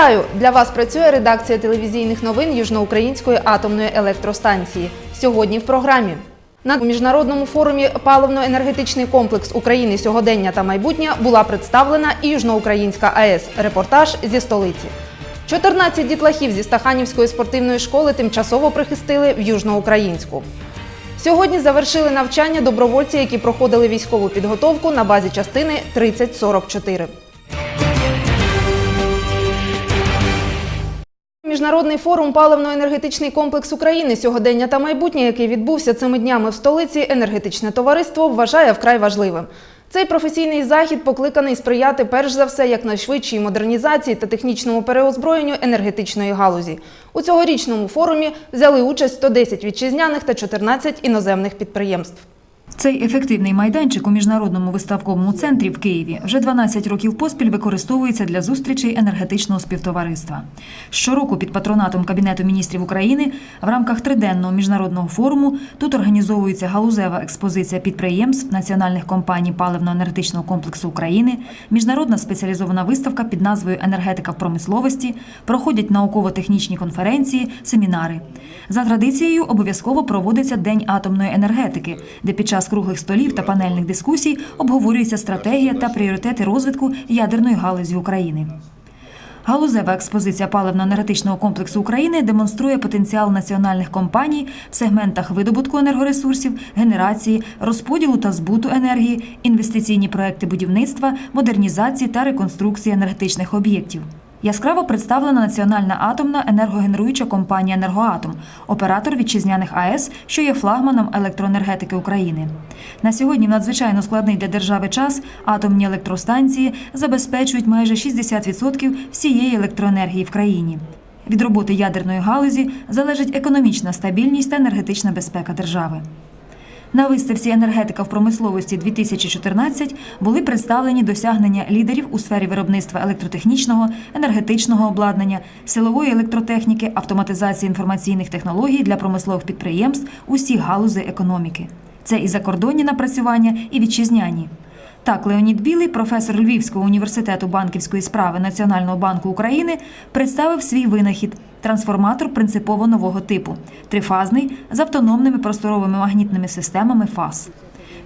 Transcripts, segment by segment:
Вітаю! Для вас працює редакція телевізійних новин Южноукраїнської атомної електростанції. Сьогодні в програмі. На міжнародному форумі Паливно-енергетичний комплекс України сьогодення та майбутнє була представлена і Южноукраїнська АЕС. Репортаж зі столиці. 14 дітлахів зі Стаханівської спортивної школи тимчасово прихистили в Южноукраїнську. Сьогодні завершили навчання добровольці, які проходили військову підготовку на базі частини 3044. Міжнародний форум Паливно-енергетичний комплекс України сьогодення та майбутнє, який відбувся цими днями в столиці, енергетичне товариство вважає вкрай важливим. Цей професійний захід покликаний сприяти перш за все якнайшвидшій модернізації та технічному переозброєнню енергетичної галузі. У цьогорічному форумі взяли участь 110 вітчизняних та 14 іноземних підприємств. Цей ефективний майданчик у міжнародному виставковому центрі в Києві вже 12 років поспіль використовується для зустрічей енергетичного співтовариства. Щороку під патронатом Кабінету міністрів України в рамках триденного міжнародного форуму тут організовується галузева експозиція підприємств національних компаній паливно-енергетичного комплексу України, міжнародна спеціалізована виставка під назвою Енергетика в промисловості, проходять науково-технічні конференції, семінари. За традицією обов'язково проводиться День атомної енергетики, де під час круглих столів та панельних дискусій обговорюється стратегія та пріоритети розвитку ядерної галузі України. Галузева експозиція паливно-енергетичного комплексу України демонструє потенціал національних компаній в сегментах видобутку енергоресурсів, генерації, розподілу та збуту енергії, інвестиційні проекти будівництва, модернізації та реконструкції енергетичних об'єктів. Яскраво представлена національна атомна енергогенеруюча компанія Енергоатом, оператор вітчизняних АЕС, що є флагманом електроенергетики України. На сьогодні надзвичайно складний для держави час атомні електростанції забезпечують майже 60% всієї електроенергії в країні. Від роботи ядерної галузі залежить економічна стабільність та енергетична безпека держави. На виставці енергетика в промисловості 2014 були представлені досягнення лідерів у сфері виробництва електротехнічного, енергетичного обладнання, силової електротехніки, автоматизації інформаційних технологій для промислових підприємств усіх галузей економіки. Це і закордонні напрацювання, і вітчизняні. Так, Леонід Білий, професор Львівського університету банківської справи Національного банку України, представив свій винахід трансформатор принципово нового типу, трифазний з автономними просторовими магнітними системами ФАС.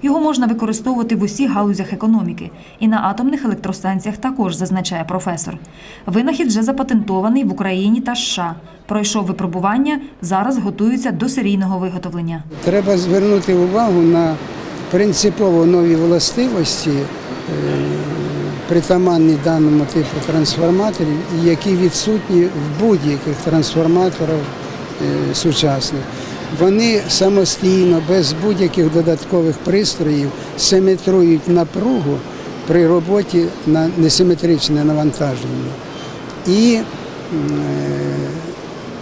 Його можна використовувати в усіх галузях економіки і на атомних електростанціях також зазначає професор. Винахід вже запатентований в Україні та США. Пройшов випробування, зараз готуються до серійного виготовлення. Треба звернути увагу на принципово нові властивості, е, притаманні даному типу трансформаторів, які відсутні в будь-яких трансформаторах е, сучасних. Вони самостійно, без будь-яких додаткових пристроїв, симетрують напругу при роботі на несиметричне навантаження. І е,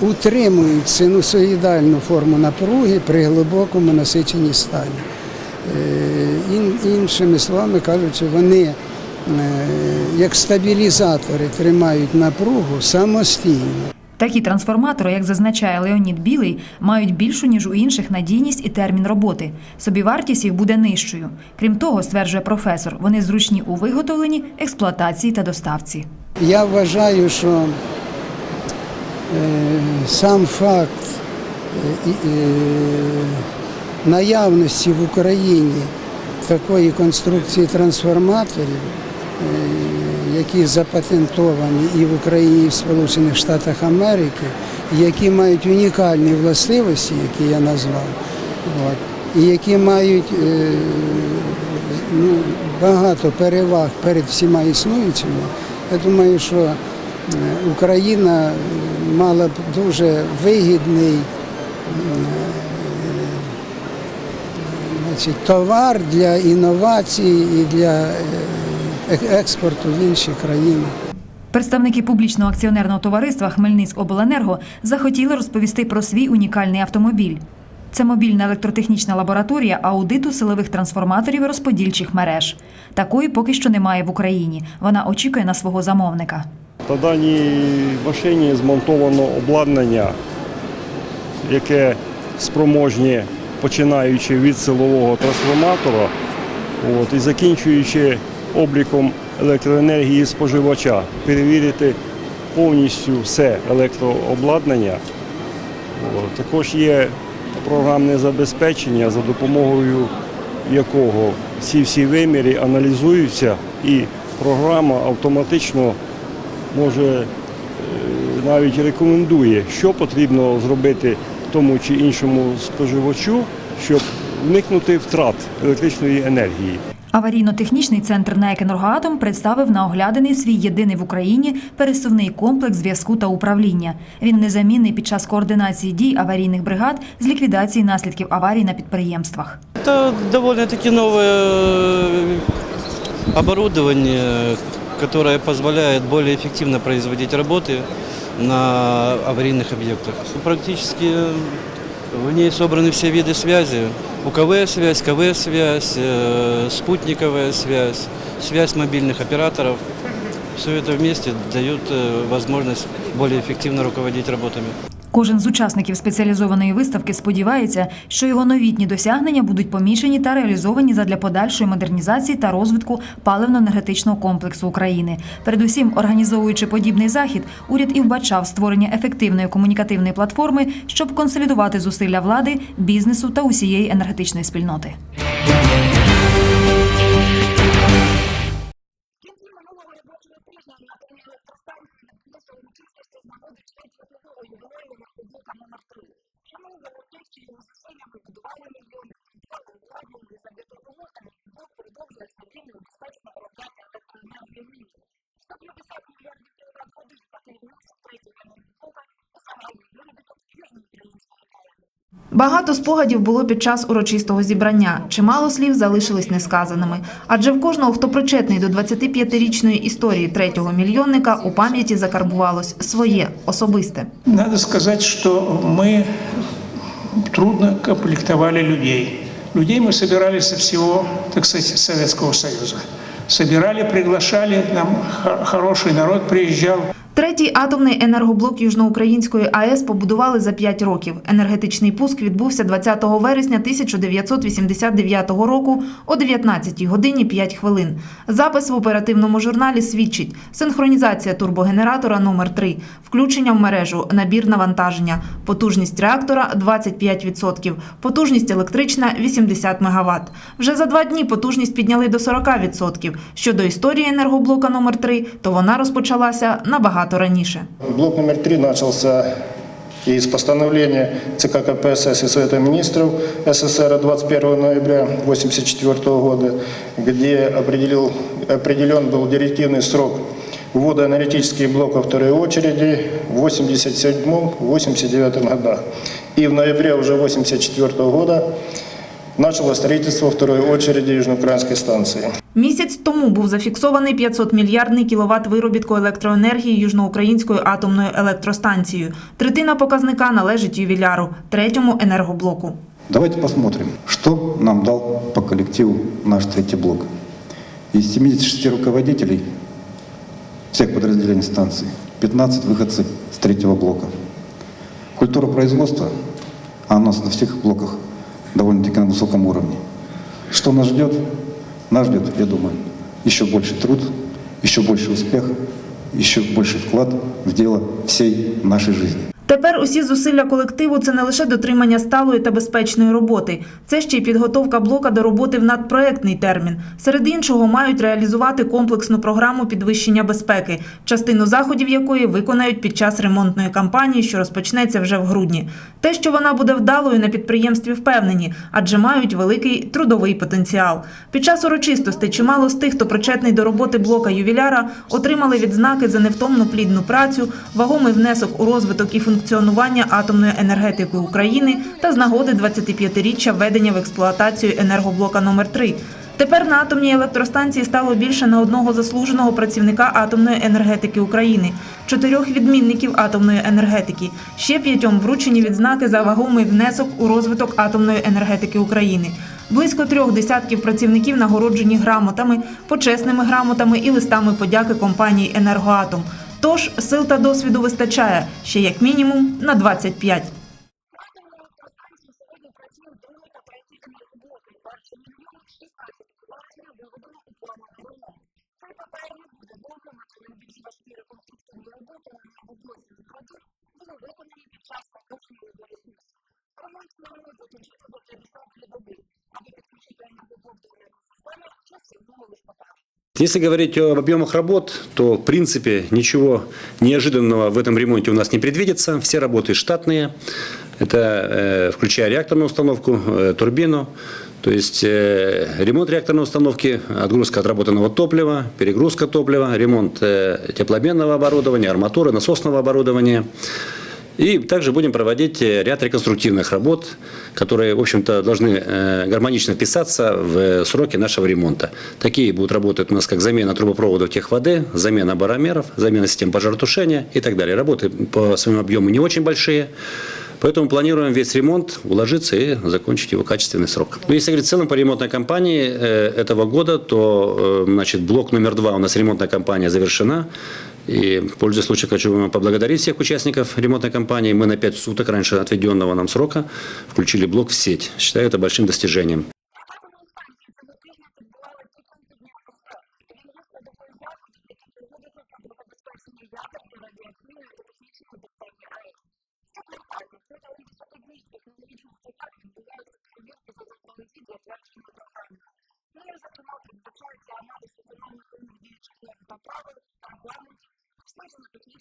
утримують синусоїдальну форму напруги при глибокому насиченні стані. Е, ін- Іншими словами кажучи, вони е, як стабілізатори тримають напругу самостійно. Такі трансформатори, як зазначає Леонід Білий, мають більшу ніж у інших надійність і термін роботи. Собівартість їх буде нижчою. Крім того, стверджує професор, вони зручні у виготовленні, експлуатації та доставці. Я вважаю, що е, сам факт наявності в Україні такої конструкції трансформаторів, е, які запатентовані і в Україні, і в Сполучених Штатах Америки, які мають унікальні властивості, які я назвав, і які мають е, ну, багато переваг перед всіма існуючими. Я думаю, що е, Україна мала б дуже вигідний значить, товар для інновацій і для е, експорту в інші країни. Представники публічного акціонерного товариства Хмельницькобленерго захотіли розповісти про свій унікальний автомобіль. Це мобільна електротехнічна лабораторія аудиту силових трансформаторів і розподільчих мереж. Такої поки що немає в Україні. Вона очікує на свого замовника. На даній машині змонтовано обладнання, яке спроможні, починаючи від силового трансформатора от, і закінчуючи обліком електроенергії споживача, перевірити повністю все електрообладнання. О, Також є програмне забезпечення, за допомогою якого ці всі виміри аналізуються і програма автоматично може е, навіть рекомендує, що потрібно зробити тому чи іншому споживачу, щоб уникнути втрат електричної енергії. Аварійно-технічний центр НАЕК «Енергоатом» представив на оглядини свій єдиний в Україні пересувний комплекс зв'язку та управління. Він незамінний під час координації дій аварійних бригад з ліквідації наслідків аварій на підприємствах. Это довольно-таки новое э, оборудование, которое позволяет более эффективно производить работы на аварийных объектах. Практически в ней собраны все виды связи. УКВ-связь, КВ-связь, э, спутниковая связь, связь мобильных операторов. Все это вместе дает э, возможность более эффективно руководить работами. Кожен з учасників спеціалізованої виставки сподівається, що його новітні досягнення будуть помічені та реалізовані задля подальшої модернізації та розвитку паливно-енергетичного комплексу України. Передусім, організовуючи подібний захід, уряд і вбачав створення ефективної комунікативної платформи, щоб консолідувати зусилля влади, бізнесу та усієї енергетичної спільноти. Багато спогадів було під час урочистого зібрання. Чимало слів залишились несказаними. Адже в кожного, хто причетний до 25-річної історії третього мільйонника, у пам'яті закарбувалось своє особисте. Надо сказать, что мы трудно комплектовали людей. Людей мы собирали со всего, так сказать, Советского Союза. Собирали, приглашали, нам хо- хороший народ приезжал. Третій атомний енергоблок Южноукраїнської АЕС побудували за 5 років. Енергетичний пуск відбувся 20 вересня 1989 року о 19 годині 5 хвилин. Запис в оперативному журналі свідчить синхронізація турбогенератора номер 3 включення в мережу, набір навантаження, потужність реактора 25%, потужність електрична 80 МВт. Вже за два дні потужність підняли до 40%. Щодо історії енергоблока номер 3 то вона розпочалася набагато раніше. Блок номер три начался из постановления ЦК КПСС и Совета министров СССР от 21 ноября 1984 года, определил, определен был директивный срок ввода аналитических блоков второй очереди в 1987-1989 годах. И в ноябре уже 1984 года начало строительство второй очереди Южноукраинской станции. Місяць тому був зафіксований 500-мільярдний кіловат виробітку електроенергії Южноукраїнською атомною електростанцією. Третина показника належить ювіляру, третьому енергоблоку. Давайте посмотрим, что нам дал по коллективу наш третий блок. Из 76 руководителей всех подразделений станции 15 выходцы с третьего блока. Культура производства, а у нас на всех блоках довольно-таки на высоком уровне. Что нас ждет? Нас ждет, я думаю, еще больше труд, еще больше успех, еще больше вклад в дело всей нашей жизни. Тепер усі зусилля колективу це не лише дотримання сталої та безпечної роботи, це ще й підготовка блока до роботи в надпроектний термін. Серед іншого мають реалізувати комплексну програму підвищення безпеки, частину заходів якої виконають під час ремонтної кампанії, що розпочнеться вже в грудні. Те, що вона буде вдалою на підприємстві, впевнені, адже мають великий трудовий потенціал. Під час урочистостей чимало з тих, хто причетний до роботи блока ювіляра, отримали відзнаки за невтомну плідну працю, вагомий внесок у розвиток і функціонування атомної енергетики України та з нагоди 25-річчя введення в експлуатацію енергоблока номер 3 Тепер на атомній електростанції стало більше на одного заслуженого працівника атомної енергетики України, чотирьох відмінників атомної енергетики, ще п'ятьом вручені відзнаки за вагомий внесок у розвиток атомної енергетики України. Близько трьох десятків працівників нагороджені грамотами, почесними грамотами і листами подяки компанії Енергоатом. Тож сил та досвіду вистачає ще як мінімум на 25. Це папер не буде довго, на найбільш важкі реконструкційні роботи Если говорить об объемах работ, то в принципе ничего неожиданного в этом ремонте у нас не предвидится. Все работы штатные. Это э, включая реакторную установку, э, турбину. То есть э, ремонт реакторной установки, отгрузка отработанного топлива, перегрузка топлива, ремонт теплообменного оборудования, арматуры, насосного оборудования. И также будем проводить э, ряд реконструктивных работ, которые, в общем-то, должны э, гармонично вписаться в э, сроки нашего ремонта. Такие будут работать у нас как замена трубопроводов техводы, замена баромеров, замена систем пожаротушения и так далее. Работы по своему объему не очень большие. Поэтому планируем весь ремонт уложиться и закончить его качественный срок. Ну, если говорить в целом по ремонтной кампании этого года, то значит, блок номер два у нас ремонтная кампания завершена. И, пользуясь случаем, хочу поблагодарить всех участников ремонтной кампании. Мы на 5 суток раньше отведенного нам срока включили блок в сеть. Считаю это большим достижением.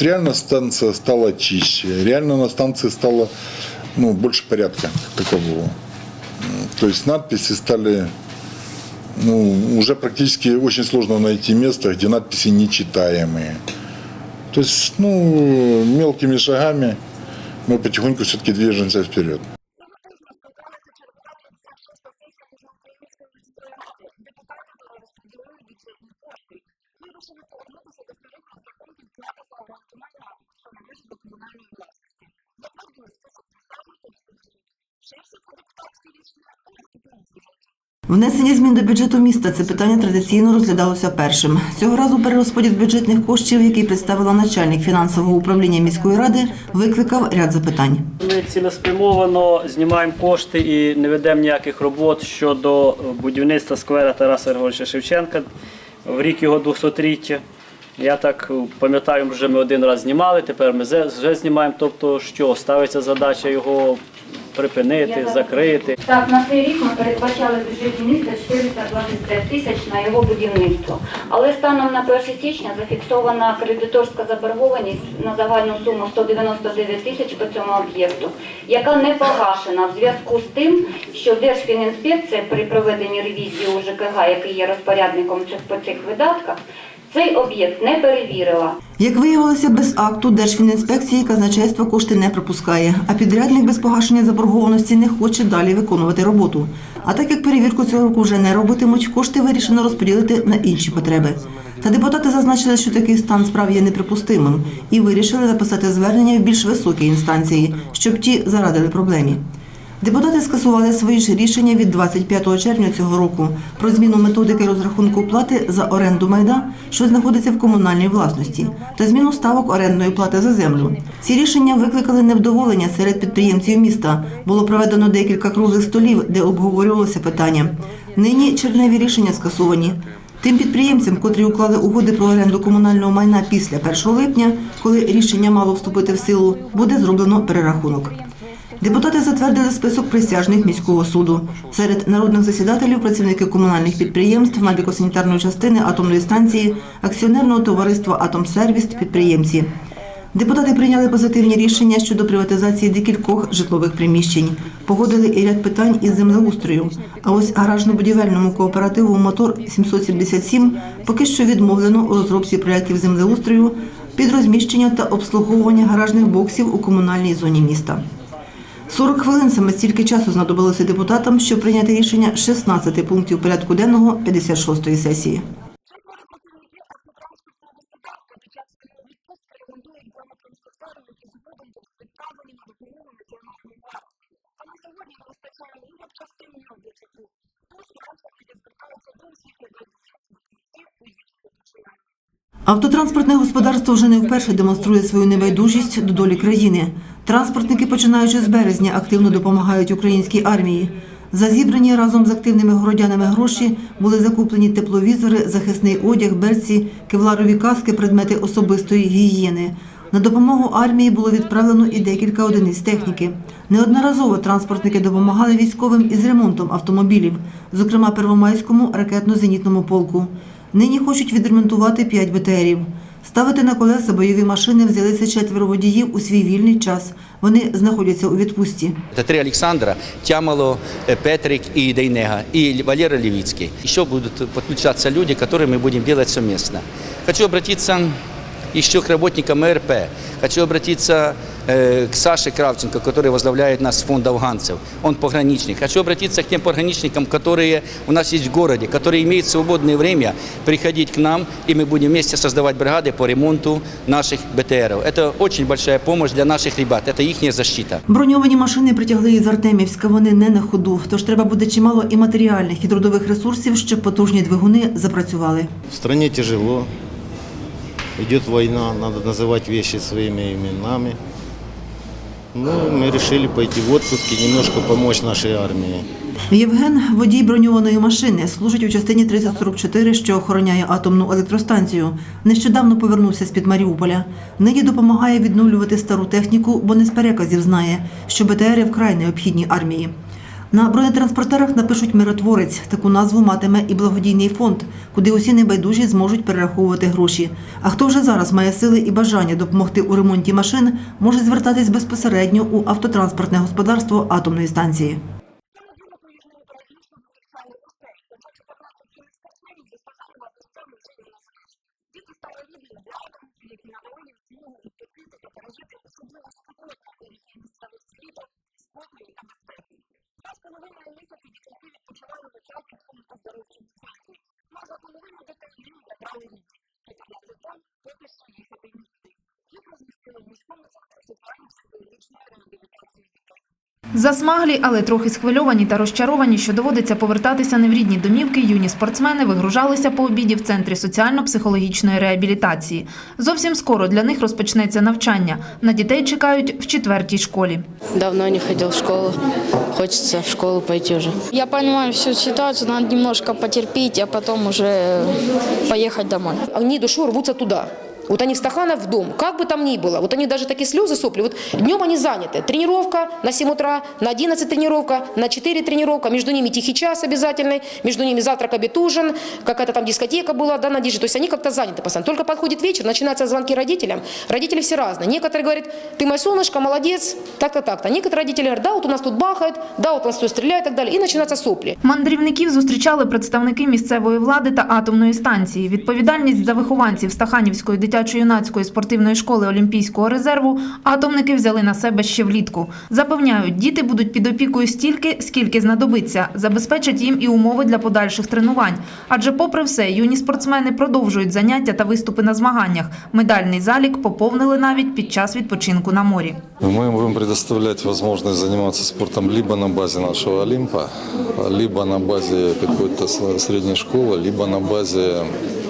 Реально станция стала чище, реально на станции стало ну, больше порядка такового. М, То есть надписи стали, ну, уже практически очень сложно найти место, где надписи нечитаемые. То есть, ну, мелкими шагами мы потихоньку все-таки движемся вперед. Внесення змін до бюджету міста це питання традиційно розглядалося першим. Цього разу перерозподіл бюджетних коштів, який представила начальник фінансового управління міської ради, викликав ряд запитань. Ми цілеспрямовано знімаємо кошти і не ведемо ніяких робот щодо будівництва сквера Тараса Григоровича Шевченка в рік його 200-річчя. Я так пам'ятаю, вже ми один раз знімали, тепер ми вже знімаємо. Тобто, що ставиться задача його припинити, закрити. Так, на цей рік ми передбачали в бюджеті міста 425 тисяч на його будівництво. Але станом на 1 січня зафіксована кредиторська заборгованість на загальну суму 199 тисяч по цьому об'єкту, яка не погашена в зв'язку з тим, що Держфінінспекція при проведенні ревізії у ЖКГ, який є розпорядником по цих видатках, цей об'єкт не перевірила. Як виявилося, без акту Держфінінспекції казначейство кошти не пропускає, а підрядник без погашення заборгованості не хоче далі виконувати роботу. А так як перевірку цього року вже не робитимуть, кошти вирішено розподілити на інші потреби. Та депутати зазначили, що такий стан справ є неприпустимим, і вирішили написати звернення в більш високій інстанції, щоб ті зарадили проблемі. Депутати скасували свої ж рішення від 25 червня цього року про зміну методики розрахунку плати за оренду майна, що знаходиться в комунальній власності, та зміну ставок орендної плати за землю. Ці рішення викликали невдоволення серед підприємців міста. Було проведено декілька круглих столів, де обговорювалося питання. Нині черневі рішення скасовані. Тим підприємцям, котрі уклали угоди про оренду комунального майна після 1 липня, коли рішення мало вступити в силу, буде зроблено перерахунок. Депутати затвердили список присяжних міського суду. Серед народних засідателів працівники комунальних підприємств, медико-санітарної частини атомної станції, акціонерного товариства Атомсервіс, підприємці. Депутати прийняли позитивні рішення щодо приватизації декількох житлових приміщень. Погодили і ряд питань із землеустрою. А ось гаражно-будівельному кооперативу Мотор 777 поки що відмовлено у розробці проєктів землеустрою під розміщення та обслуговування гаражних боксів у комунальній зоні міста. 40 хвилин саме стільки часу знадобилося депутатам, щоб прийняти рішення 16 пунктів порядку денного 56-ї сесії. Автотранспортне господарство вже не вперше демонструє свою небайдужість до долі країни. Транспортники, починаючи з березня, активно допомагають українській армії. За зібрані разом з активними городянами гроші були закуплені тепловізори, захисний одяг, берці, кевларові каски, предмети особистої гігієни. На допомогу армії було відправлено і декілька одиниць техніки. Неодноразово транспортники допомагали військовим із ремонтом автомобілів, зокрема Первомайському ракетно-зенітному полку. Нині хочуть відремонтувати 5 БТРів. Ставити на колеса бойові машини взялися четверо водіїв у свій вільний час. Вони знаходяться у відпустці. Это три Александра, Тямало, э, Петрик и Дейнега, и Валера Левицкий. Еще будут подключаться люди, которые мы будем делать совместно. Хочу обратиться еще к работникам МРП. Хочу обратиться э, к Саше Кравченко, который возглавляет нас фонд афганцев. Он пограничник. Хочу обратиться к тем пограничникам, которые у нас есть в городе, которые имеют свободное время приходить к нам, и мы будем вместе создавать бригады по ремонту наших БТРов. Это очень большая помощь для наших ребят, это их защита. Броньовані машини притягли із Артемівська. Вони не на ходу. Тож треба буде чимало і матеріальних, і трудових ресурсів, щоб потужні двигуни запрацювали. В стране тяжело, идет война, надо называть вещи своими именами. Ну, ми вирішили пойти в отпуск і немножко помочь нашій армії. Євген, водій броньованої машини, служить у частині 3044, що охороняє атомну електростанцію. Нещодавно повернувся з-під Маріуполя. Нині допомагає відновлювати стару техніку, бо не з переказів знає, що БТРи вкрай необхідні армії. На бронетранспортерах напишуть миротворець. Таку назву матиме і благодійний фонд, куди усі небайдужі зможуть перераховувати гроші. А хто вже зараз має сили і бажання допомогти у ремонті машин, може звертатись безпосередньо у автотранспортне господарство атомної станції. Засмаглі, але трохи схвильовані та розчаровані, що доводиться повертатися не в рідні домівки, юні спортсмени вигружалися по обіді в центрі соціально-психологічної реабілітації. Зовсім скоро для них розпочнеться навчання. На дітей чекають в четвертій школі. Давно не ходил в школу. Хочется в школу пойти уже. Я понимаю всю ситуацию, надо немножко потерпеть, а потом уже поехать домой. Они душой рвутся туда. Вот они в Стаханов в дом, как бы там ни было. Вот они даже такие слезы, сопли. Вот днем они заняты. Тренировка на 7 утра, на 11 тренировка, на 4 тренировка. Между ними тихий час обязательный, между ними завтрак, обед, ужин. Какая-то там дискотека была, да, на диже. То есть они как-то заняты постоянно. Только подходит вечер, начинаются звонки родителям. Родители все разные. Некоторые говорят, ты мой солнышко, молодец, так-то, так-то. Некоторые родители говорят, да, вот у нас тут бахает, да, вот у нас тут стреляет и так далее. И начинаются сопли. Мандрівників зустрічали представники місцевої влади та атомної станції. Відповідальність за вихованців Стаханівської дитячо-юнацької спортивної школи Олімпійського резерву атомники взяли на себе ще влітку. Запевняють, діти будуть під опікою стільки, скільки знадобиться, забезпечать їм і умови для подальших тренувань. Адже, попри все, юні спортсмени продовжують заняття та виступи на змаганнях. Медальний залік поповнили навіть під час відпочинку на морі. Мы им будем предоставлять возможность заниматься спортом либо на базе нашего Олимпа, либо на базе какой-то с- средней школы, либо на базе м, э,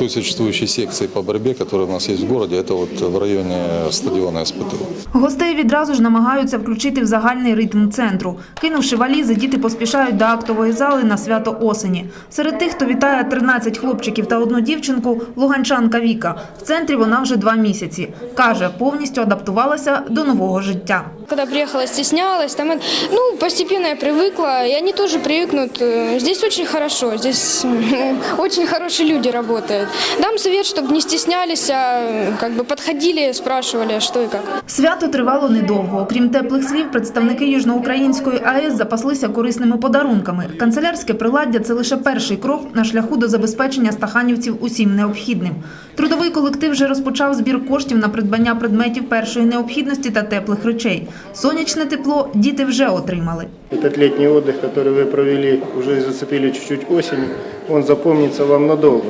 той существующей секции по борьбе, которая у нас есть в городе, это вот в районе стадиона СПТУ. Гостей відразу ж намагаються включити в загальний ритм центру. Кинувши валізи, діти поспішають до актової зали на свято осені. Серед тих, хто вітає 13 хлопчиків та одну дівчинку, луганчанка Віка. В центрі вона вже два місяці. Каже, повністю адаптувалася до нового життя. когда приехала, стеснялась. Там, это- ну, постепенно я привыкла, и они тоже привыкнут. Э, Здесь очень хорошо, здесь м, очень хорошие люди работают. Дам совет, чтобы не стеснялись, а э, как бы подходили, спрашивали, что и как. Свято тривало недовго. Окрім теплих слів, представники Южноукраїнської АЕС запаслися корисними подарунками. Канцелярське приладдя – це лише перший крок на шляху до забезпечення стаханівців усім необхідним. Трудовий колектив вже розпочав збір коштів на придбання предметів першої необхідності та теплих речей. Сонячне тепло діти вже отримали. Этот летний отдых, который вы провели, уже зацепили чуть-чуть осень, он запомнится вам надолго.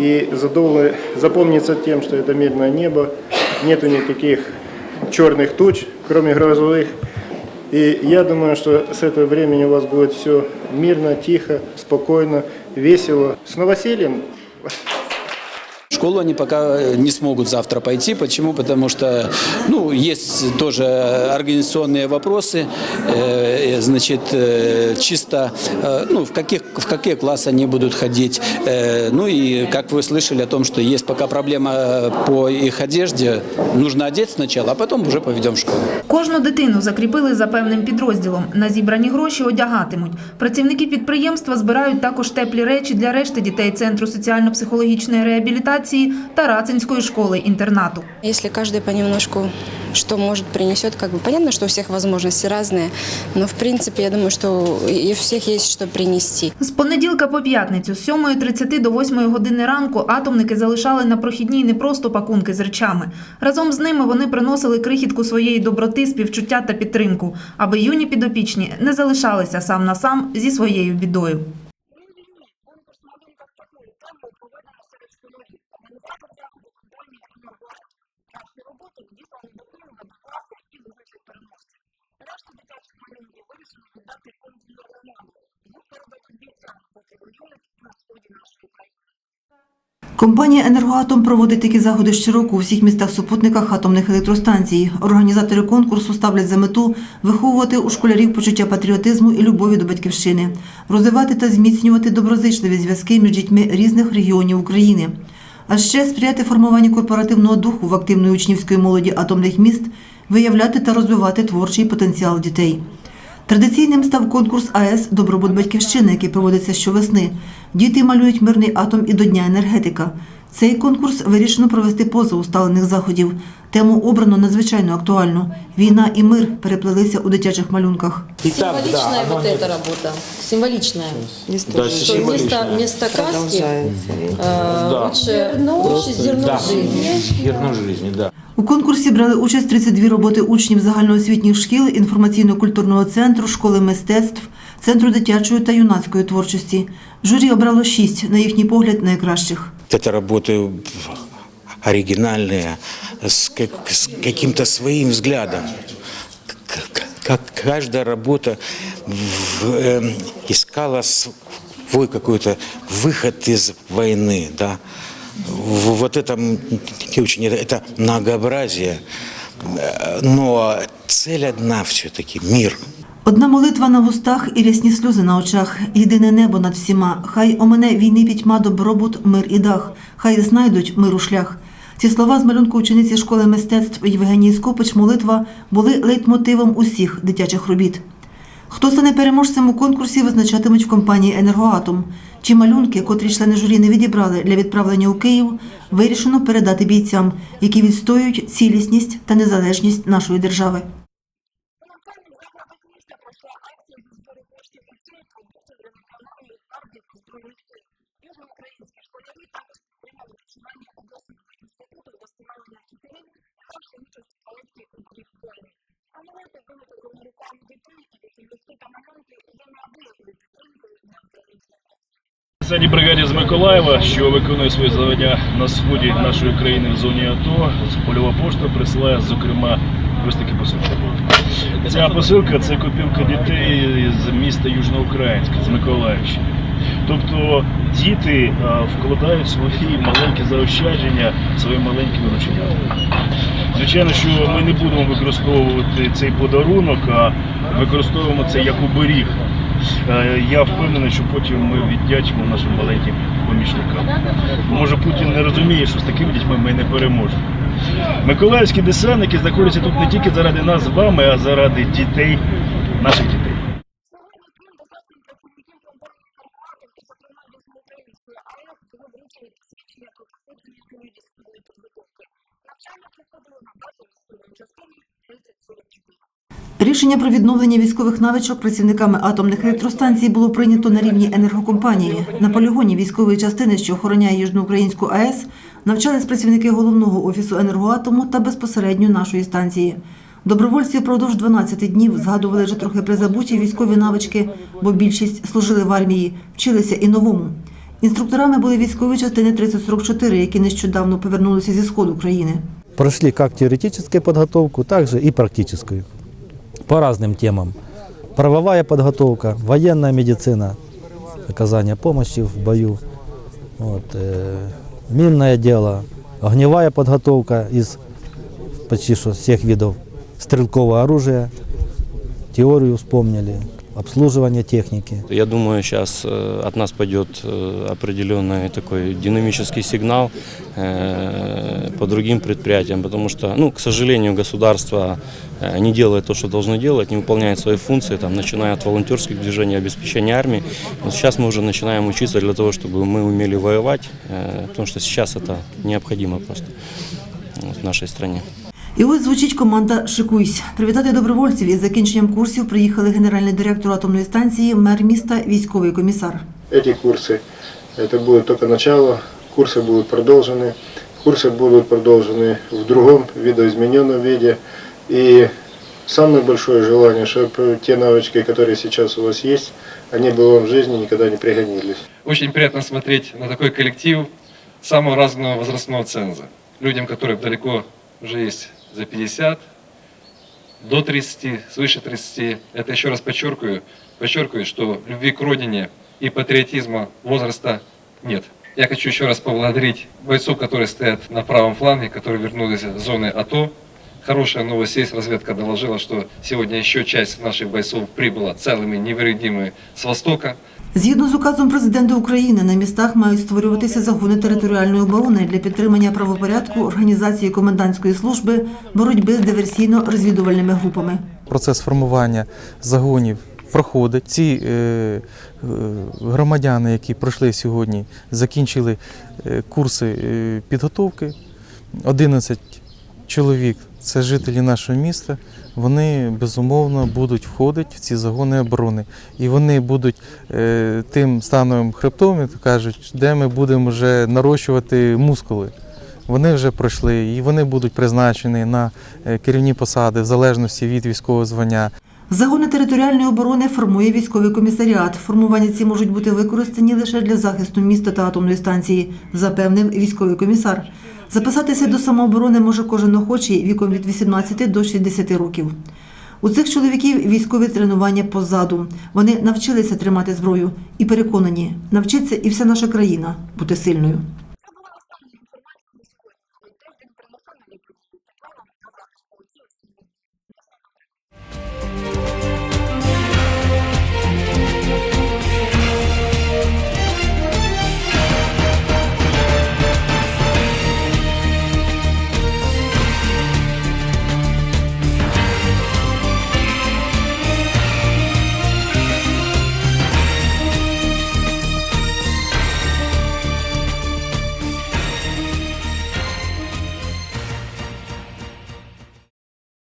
И задолго запомнится тем, что это мирное небо, нету никаких черных туч, кроме грозовых. И я думаю, что с этого времени у вас будет все мирно, тихо, спокойно, весело. С новосельем! В школу они пока не смогут завтра пойти. Почему? Потому что ну, есть тоже организационные вопросы. Э, Значит, э, чисто э, ну, в, каких, в какие классы они будут ходить. Э, Ну и как вы слышали о том, что есть пока проблема по их одежде. Нужно одеть сначала, а потом уже поведем в школу. Кожну дитину закріпили за певним підрозділом. На зібрані гроші одягатимуть. Працівники підприємства збирають також теплі речі для решти дітей Центру соціально-психологічної реабілітації та Рацинської школи-інтернату. Если каждый понемножку что может принесет, как бы понятно, что у всех возможности разные, но в принципе я думаю, что и у всех есть что принести. З понеділка по п'ятницю з 7.30 до 8 години ранку атомники залишали на прохідній не просто пакунки з речами. Разом з ними вони приносили крихітку своєї доброти, співчуття та підтримку, аби юні підопічні не залишалися сам на сам зі своєю бідою. Компанія «Енергоатом» проводить такі заходи щороку у всіх містах-супутниках атомних електростанцій. Організатори конкурсу ставлять за мету виховувати у школярів почуття патріотизму і любові до батьківщини, розвивати та зміцнювати доброзичливі зв'язки між дітьми різних регіонів України. А ще сприяти формуванню корпоративного духу в активної учнівської молоді атомних міст, виявляти та розвивати творчий потенціал дітей. Традиційним став конкурс АЕС Добробут Батьківщини, який проводиться щовесни. Діти малюють мирний атом і до Дня енергетика. Цей конкурс вирішено провести поза усталених заходів. Тему обрано надзвичайно актуальну. Війна і мир переплелися у дитячих малюнках. Символичная вот эта работа. Символичная. Да, Что символичная. вместо, вместо краски Да. лучше, зерно жизни. Зерно жизни, да. У конкурсі брали участь 32 роботи учнів загальноосвітніх шкіл, інформаційно-культурного центру, школи мистецтв, центру дитячої та юнацької творчості. Журі обрало шість, на їхній погляд, найкращих. Это работы оригинальные, с, как- с каким-то своим взглядом. К- к- Как каждая работа в- эм, искала свой какой-то выход из войны, да. В- Вот это м, не очень, это- это многообразие, Э, но цель одна все-таки – мир. Одна молитва на вустах і рясні сльози на очах. Єдине небо над всіма. Хай омене війни пітьма добробут, мир і дах. Хай знайдуть миру шлях. Ці слова з малюнку учениці школи мистецтв Євгенії Скопич молитва були лейтмотивом усіх дитячих робіт. Хто стане переможцем у конкурсі, визначатимуть в компанії «Енергоатом». Чи малюнки, котрі члени журі не відібрали для відправлення у Київ, вирішено передати бійцям, які відстоюють цілісність та незалежність нашої держави. Сьогодні бригаді з Миколаєва, що виконує свої завдання на сході нашої країни в зоні АТО, польова пошта присилає, зокрема, ось такі посилки. Ця посилка це копілка дітей з міста Южноукраїнськ, з Миколаївщини. Тобто діти вкладають свої маленькі заощадження своїми маленькими рученятами. Звичайно, що ми не будемо використовувати цей подарунок, а використовуємо це як оберіг. Е, Я впевнений, що потім ми віддячимо нашим маленьким помічникам. Може Путін не розуміє, що з такими дітьми ми не переможемо. Миколаївські десантники знаходяться тут не тільки заради нас з вами, а заради дітей, наших дітей. Рішення про відновлення військових навичок працівниками атомних електростанцій було прийнято на рівні енергокомпанії. На полігоні військової частини, що охороняє Южноукраїнську АЕС, навчались працівники головного офісу енергоатому та безпосередньо нашої станції. Добровольці впродовж 12 днів згадували вже трохи призабуті військові навички, бо більшість служили в армії, вчилися і новому. Інструкторами були військові частини 3044, які нещодавно повернулися зі сходу країни. Прошли как теоретическую подготовку, так же и практическую. По разным темам. Правовая подготовка, военная медицина, оказание помощи в бою, вот, э, минное дело, огневая подготовка из почти что всех видов стрелкового оружия, теорию вспомнили, обслуживание техники. Я думаю, сейчас от нас пойдет э, определенный такой динамический сигнал э, по другим предприятиям, потому что, ну, к сожалению, государство э, не делает то, что должно делать, не выполняет свои функции, там, начиная от волонтерских движений, обеспечения армии. Но сейчас мы уже начинаем учиться для того, чтобы мы умели воевать, э, потому что сейчас это необходимо просто вот, в нашей стране. І ось звучить команда Шикуйсь. Привітати добровольців із закінченням курсів приїхали генеральний директор атомної станції, мер міста, військовий комісар. Эти курсы, это будет только начало, курсы будут продолжены, курсы будут продолжены в другом видоизмененном виде. И самое большое желание, чтобы те навычки, которые сейчас у вас есть, они бы вам в жизни никогда не пригодились. Очень приятно смотреть на такой коллектив самого разного возрастного ценза. Людям, которым далеко уже есть за 50, до 30, свыше 30. Это еще раз подчеркиваю, подчеркиваю, что любви к родине и патриотизма возраста нет. Я хочу еще раз поблагодарить бойцов, которые стоят на правом фланге, которые вернулись из зоны АТО. Хорошая новость есть, разведка доложила, что сегодня еще часть наших бойцов прибыла целыми, невредимыми с востока. Згідно з указом президента України, на містах мають створюватися загони територіальної оборони для підтримання правопорядку, організації комендантської служби, боротьби з диверсійно-розвідувальними групами. Процес формування загонів проходить. Ці е, е, громадяни, які пройшли сьогодні, закінчили е, курси підготовки. 11 чоловік це жителі нашого міста. Вони безумовно будуть входити в ці загони оборони. І вони будуть е, тим становим хребтом, кажуть, де ми будемо вже нарощувати мускули. Вони вже пройшли і вони будуть призначені на е, керівні посади в залежності від військового звання. Загони територіальної оборони формує військовий комісаріат. Формування ці можуть бути використані лише для захисту міста та атомної станції, запевнив військовий комісар. Записатися до самооборони може кожен охочий віком від 18 до 60 років. У цих чоловіків військові тренування позаду. Вони навчилися тримати зброю і переконані, навчиться і вся наша країна бути сильною.